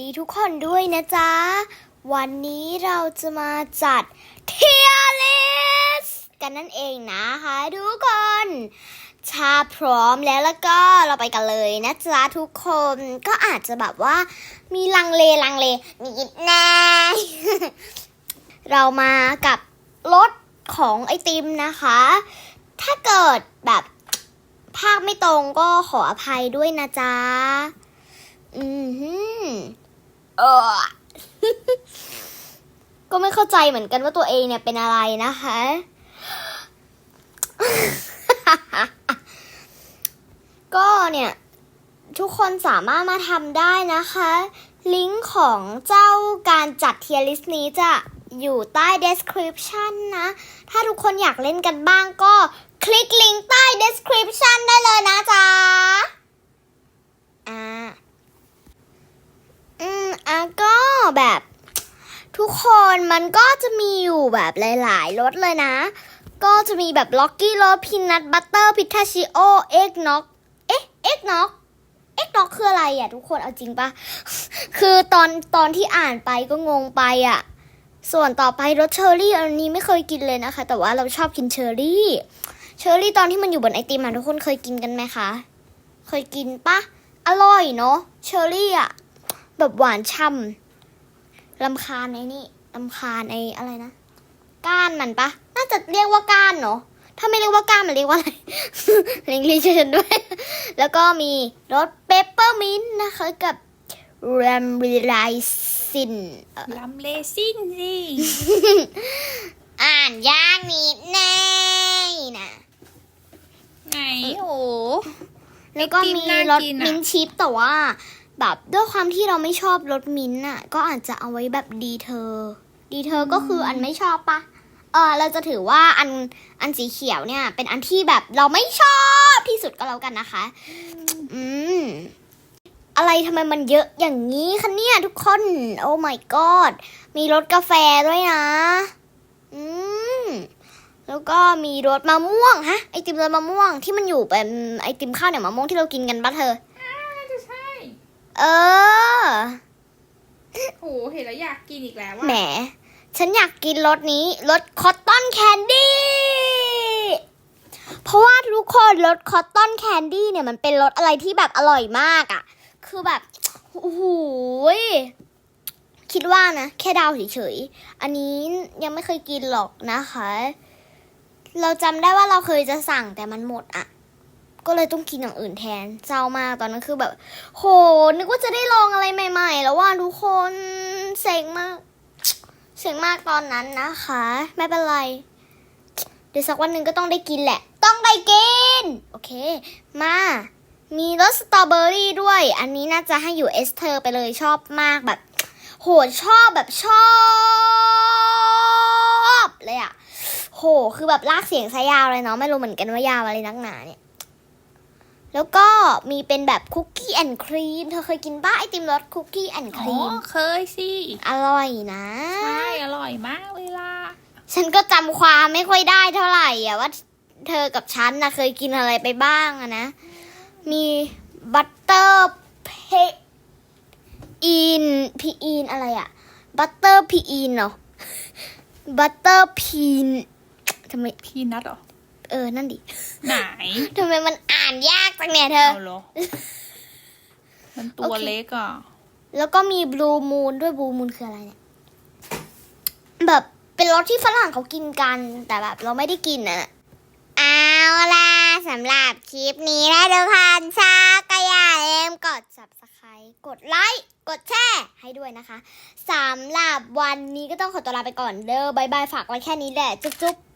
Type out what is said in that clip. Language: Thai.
ดีทุกคนด้วยนะจ๊ะ วันนี้เราจะมาจัดเทียลิสกันนั่นเองนะคะทุกคนถ้าพร้อมแล้วแล้วก็เราไปกันเลยนะจ๊ะทุกคนก็อาจจะแบบว่ามีลังเลลังเลนิดแน่เรามากับรถของไอติมนะคะ ถ้าเกิดแบบภาคไม่ตรงก็ขออภัยด้วยนะจ๊ะ อืมฮึเออก็ไม่เข้าใจเหมือนกันว่าตัวเองเนี่ยเป็นอะไรนะคะ ก็เนี่ย ทุกคนสามารถมาทำได้นะคะ ลิงก์ของเจ้าการจัดเทียร์ลิสต์นี้จะอยู่ใต้ description นะ ถ้าทุกคนอยากเล่นกันบ้างก็คลิกลิงก์ใต้ description ได้เลยนะจ๊ะ อ่า อืม อะ ก็แบบทุกคนมันก็จะมีอยู่แบบหลาย ๆรสเลยนะ ก็จะมีแบบล็อกกี้โรสพีนัทบัตเตอร์พิทาชิโอเอ็กน็อกเอ๊ะเอ็กน็อกเอ็กน็อกคืออะไรอะทุกคนเอาจริงปะคือตอนตอนที่อ่านไปก็งงไปอะ ส่วนต่อไปรสเชอร์รี่ อันนี้ไม่เคยกินเลยนะคะ แต่ว่าเราชอบกินเชอร์รี่เชอร์รี่ตอนที่มันอยู่บนไอติมอะทุกคนเคยกินกันไหมคะ เคยกินปะอร่อยเนาะเชอร์รี่อะ แบบหวานช่ำลำคาญไอ้นี่ลำคาญไอ้อะไรนะ ก้านมันปะ น่าจะเรียกว่าก้านเนาะถ้าไม่เรียกว่าก้านมันเรียกว่าอะไรเลิงลีช่วยฉันด้วย แล้วก็มีรสเปปเปอร์มินต์นะคะกับแรมบิไลซินลำเลซินสิอ่านยากนิดแน่นะไหนโอ้แล้วก็มีไอติมน่ารสกินอะมิ้นท์ชิปแต่ว่า แบบด้วยความที่เราไม่ชอบรสมิ้นท์อะ ก็อาจจะเอาไว้แบบดีเธอ ดีเธอก็คืออันไม่ชอบปะเออเราจะถือว่าอันอันสีเขียวเนี่ย เป็นอันที่แบบเราไม่ชอบที่สุดก็แล้วกันนะคะ อืมอะไรทำไมมันเยอะอย่างนี้คะเนี่ยทุกคน โอ้ my god มีรสกาแฟด้วยนะ อืม แล้วก็มีรสมะม่วงฮะ ไอติมรสมะม่วงที่มันอยู่เป็นไอติมข้าวเหนียวมะม่วงที่เรากินกันปะเธอ เออ โอ้เห็นแล้วอยากกินอีกแล้วแหมอะฉันอยากกินรสนี้รสคอตตอนแคนดี้ เพราะว่าทุกคนรสคอตตอนแคนดี้เนี่ยมันเป็นรสอะไรที่แบบอร่อยมากอะ่ะ คือแบบโอ้โหยคิดว่านะ แค่เดาเฉยๆ อันนี้ยังไม่เคยกินหรอกนะคะ เราจำได้ว่าเราเคยจะสั่งแต่มันหมดอะ ก็เลยต้องกินอย่างอื่นแทนเจ้ามากตอนนั้นคือแบบ โห นึกว่าจะได้ลองอะไรใหม่ ๆ แล้วว่าทุกคนเซ็งมากเสียงมากตอนนั้นนะคะ ไม่เป็นไร เดี๋ยวสักวันหนึ่งก็ต้องได้กินแหละ ต้องได้กิน โอเค มา มีรสสตรอเบอรี่ด้วย อันนี้น่าจะให้อยู่เอสเธอร์ไปเลยชอบมากแบบ โหชอบแบบชอบเลยอะโห คือแบบลากเสียงซะยาวเลยเนาะไม่รู้เหมือนกันว่ายาวอะไรนักหนาเนี่ย แล้วก็มีเป็นแบบคุกกี้แอนด์ครีม เธอเคยกินป้าไอติมรสคุกกี้แอนด์คอ๋อรีม เคยสิ อร่อยนะ ใช่ อร่อยมากเลยล่ะ ฉันก็จำความไม่ค่อยได้เท่าไหร่อะว่าเธอกับฉันนะเคยกินอะไรไปบ้างอะนะ มีบัตเตอร์เพอีนพีอีนอะไรอะบัตเตอร์พีอีนเนาะบัตเตอร์พีนทำไม พีนัทเหรอ เออ นั่นดิ ไหน ทำไมมันอ่านยากจังเนี่ยเธอ เอาเหรอ มันตัวโอเค เล็กอะ แล้วก็มีบลูมูนด้วยบลูมูนคืออะไรเนี่ย แบบเป็นรสที่ฝรั่งเขากินกัน แต่แบบเราไม่ได้กินอะเอาล่ะสำหรับคลิปนี้นะทุกคนชาก็อย่าลืมกด subscribe กดไลค์กดแชร์ให้ด้วยนะคะสำหรับวันนี้ก็ต้องขอตัวลาไปก่อนเด้อบายบายฝากไว้แค่นี้แหละจุ๊บๆ